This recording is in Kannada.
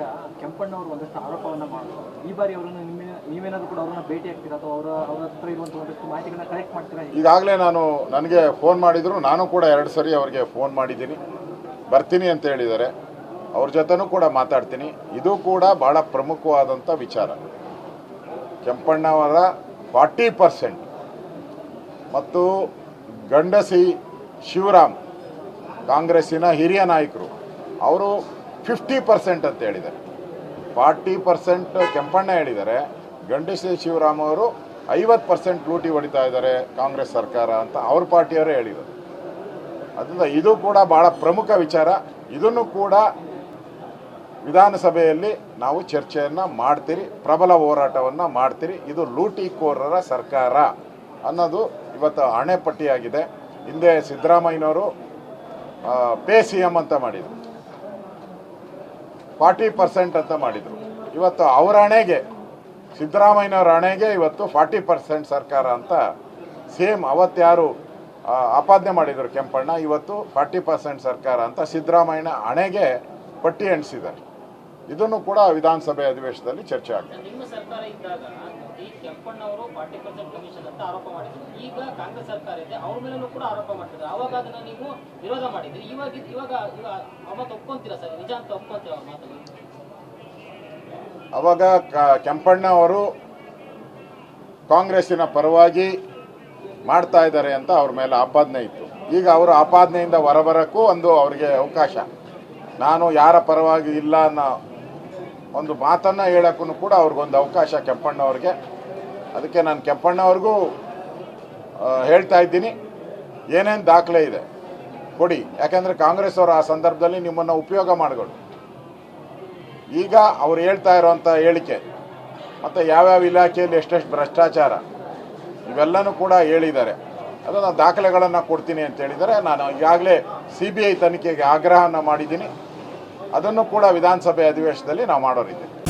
ಈಗ ಕೆಂಪಣ್ಣವರು ಒಂದಷ್ಟು ಆರೋಪವನ್ನ ಮಾಡಿದ್ರು ಈ ಬಾರಿ ಅವರನ್ನು ನೀವೇನಾದ್ರೂ ಕೂಡ ಅವರನ್ನ ಭೇಟಿ ಆಗ್ತೀರಾ ಅಥವಾ ಅವರ ಅವ್ರ ಹತ್ರ ಇರುವಂತ ಒಂದಷ್ಟು ಮಾಹಿತಿಗಳನ್ನ ಕಲೆಕ್ಟ್ ಮಾಡ್ತೀರಾ ಈಗಾಗಲೇ ನಾನು ನನಗೆ ಫೋನ್ ಮಾಡಿದ್ರು. ನಾನು ಕೂಡ ಎರಡು ಸರಿ ಅವರಿಗೆ ಫೋನ್ ಮಾಡಿದ್ದೀನಿ. ಬರ್ತೀನಿ ಅಂತ ಹೇಳಿದ್ದಾರೆ. ಅವ್ರ ಜೊತೆನೂ ಕೂಡ ಮಾತಾಡ್ತೀನಿ. ಇದು ಕೂಡ ಭಾಳ ಪ್ರಮುಖವಾದಂಥ ವಿಚಾರ. ಕೆಂಪಣ್ಣವರ ಫಾರ್ಟಿ ಪರ್ಸೆಂಟ್ ಮತ್ತು ಗಂಡಸಿ ಶಿವರಾಮ್, ಕಾಂಗ್ರೆಸ್ಸಿನ ಹಿರಿಯ ನಾಯಕರು, ಅವರು ಫಿಫ್ಟಿ ಪರ್ಸೆಂಟ್ ಅಂತ ಹೇಳಿದ್ದಾರೆ. ಫಾರ್ಟಿ ಪರ್ಸೆಂಟ್ ಕೆಂಪಣ್ಣ ಹೇಳಿದ್ದಾರೆ. ಗಂಡೇಶ ಶಿವರಾಮ್ ಅವರು ಐವತ್ತು ಪರ್ಸೆಂಟ್ ಲೂಟಿ ಹೊಡಿತಾ ಇದ್ದಾರೆ ಕಾಂಗ್ರೆಸ್ ಸರ್ಕಾರ ಅಂತ ಅವ್ರ ಪಾರ್ಟಿಯವರೇ ಹೇಳಿದರು ಅದರಿಂದ ಇದು ಕೂಡ ಭಾಳ ಪ್ರಮುಖ ವಿಚಾರ. ಇದನ್ನು ಕೂಡ ವಿಧಾನಸಭೆಯಲ್ಲಿ ನಾವು ಚರ್ಚೆಯನ್ನು ಮಾಡ್ತೀರಿ, ಪ್ರಬಲ ಹೋರಾಟವನ್ನು ಮಾಡ್ತೀರಿ. ಇದು ಲೂಟಿಕೋರರ ಸರ್ಕಾರ ಅನ್ನೋದು ಇವತ್ತು ಹಣೆಪಟ್ಟಿಯಾಗಿದೆ ಹಿಂದೆ ಸಿದ್ದರಾಮಯ್ಯನವರು ಪೇ ಸಿ ಎಂ ಅಂತ ಮಾಡಿದರು. ಫಾರ್ಟಿ ಪರ್ಸೆಂಟ್ ಅಂತ ಮಾಡಿದರು. ಇವತ್ತು ಅವರ ಹಣೆಗೆ ಸಿದ್ದರಾಮಯ್ಯನವರ ಹಣೆಗೆ ಇವತ್ತು ಫಾರ್ಟಿ ಪರ್ಸೆಂಟ್ ಸರ್ಕಾರ ಅಂತ ಸೇಮ್ ಅವತ್ತ್ಯಾರು ಆ, ಆಪಾದನೆ ಮಾಡಿದರು ಕೆಂಪಣ್ಣ ಇವತ್ತು ಫಾರ್ಟಿ ಪರ್ಸೆಂಟ್ ಸರ್ಕಾರ ಅಂತ ಸಿದ್ದರಾಮಯ್ಯನ ಹಣೆಗೆ ಪಟ್ಟಿ ಎಣಿಸಿದ್ದಾರೆ. ಇದನ್ನು ಕೂಡ ವಿಧಾನಸಭೆ ಅಧಿವೇಶನದಲ್ಲಿ ಚರ್ಚೆ ಆಗ್ತದೆ. ಈ ಕೆಂಪಣ್ಣವರು ಪರ್ಸೆಂಟ್ ಕಮಿಷನ್ ಅಂತ ಆರೋಪ ಮಾಡಿದ್ರು. ಈಗ ಕಾಂಗ್ರೆಸ್ ಸರ್ಕಾರ ಇದೆ, ಅವ್ರ ಮೇಲೂ ಕೂಡ ಆರೋಪ ಮಾಡ್ತಿದ್ರು. ಅವಾಗ ಅದನ್ನ ನೀವು ವಿರೋಧ ಮಾಡಿದ್ರಿ. ಇವಾಗ ಇವಾಗ ಅವತ್ತು ಒಪ್ಕೊಂತೀರಾ ಸರ್? ನಿಜ ಅಂತ ಒಪ್ಕೊಂತೀರ ಮಾತನ್ನು? ಅವಾಗ ಕೆಂಪಣ್ಣ ಅವರು ಕಾಂಗ್ರೆಸ್ಸಿನ ಪರವಾಗಿ ಮಾಡ್ತಾ ಇದ್ದಾರೆ ಅಂತ ಅವ್ರ ಮೇಲೆ ಆಪಾದನೆ ಇತ್ತು. ಈಗ ಅವರು ಆಪಾದನೆಯಿಂದ ಹೊರಬರಕ್ಕೂ ಒಂದು ಅವರಿಗೆ ಅವಕಾಶ. ನಾನು ಯಾರ ಪರವಾಗಿ ಇಲ್ಲ ಅನ್ನೋ ಒಂದು ಮಾತನ್ನು ಹೇಳೋಕ್ಕೂ ಕೂಡ ಅವ್ರಿಗೊಂದು ಅವಕಾಶ ಕೆಂಪಣ್ಣವ್ರಿಗೆ. ಅದಕ್ಕೆ ನಾನು ಕೆಂಪಣ್ಣವ್ರಿಗೂ ಹೇಳ್ತಾ ಇದ್ದೀನಿ. ಏನೇನು ದಾಖಲೆ ಇದೆ? ಕೊಡಿ. ಯಾಕೆಂದ್ರೆ ಕಾಂಗ್ರೆಸ್ ಅವರು ಆ ಸಂದರ್ಭದಲ್ಲಿ ನಿಮ್ಮನ್ನು ಉಪಯೋಗ ಮಾಡಿಕೊಳ್ಳಿ ಈಗ ಅವ್ರು ಹೇಳ್ತಾ ಇರೋವಂಥ ಹೇಳಿಕೆ, ಮತ್ತು ಯಾವ್ಯಾವ ಇಲಾಖೆಯಲ್ಲಿ ಎಷ್ಟೆಷ್ಟು ಭ್ರಷ್ಟಾಚಾರ, ಇವೆಲ್ಲನೂ ಕೂಡ ಹೇಳಿದ್ದಾರೆ. ಅದು ನಾನು ದಾಖಲೆಗಳನ್ನು ಕೊಡ್ತೀನಿ ಅಂತ ಹೇಳಿದರೆ ನಾನು ಈಗಾಗಲೇ ಸಿ ಬಿ ಐ ತನಿಖೆಗೆ ಆಗ್ರಹವನ್ನು ಮಾಡಿದ್ದೀನಿ. ಅದನ್ನು ಕೂಡ ವಿಧಾನಸಭೆ ಅಧಿವೇಶನದಲ್ಲಿ ನಾವು ಮಾಡೋರಿದ್ದೀವಿ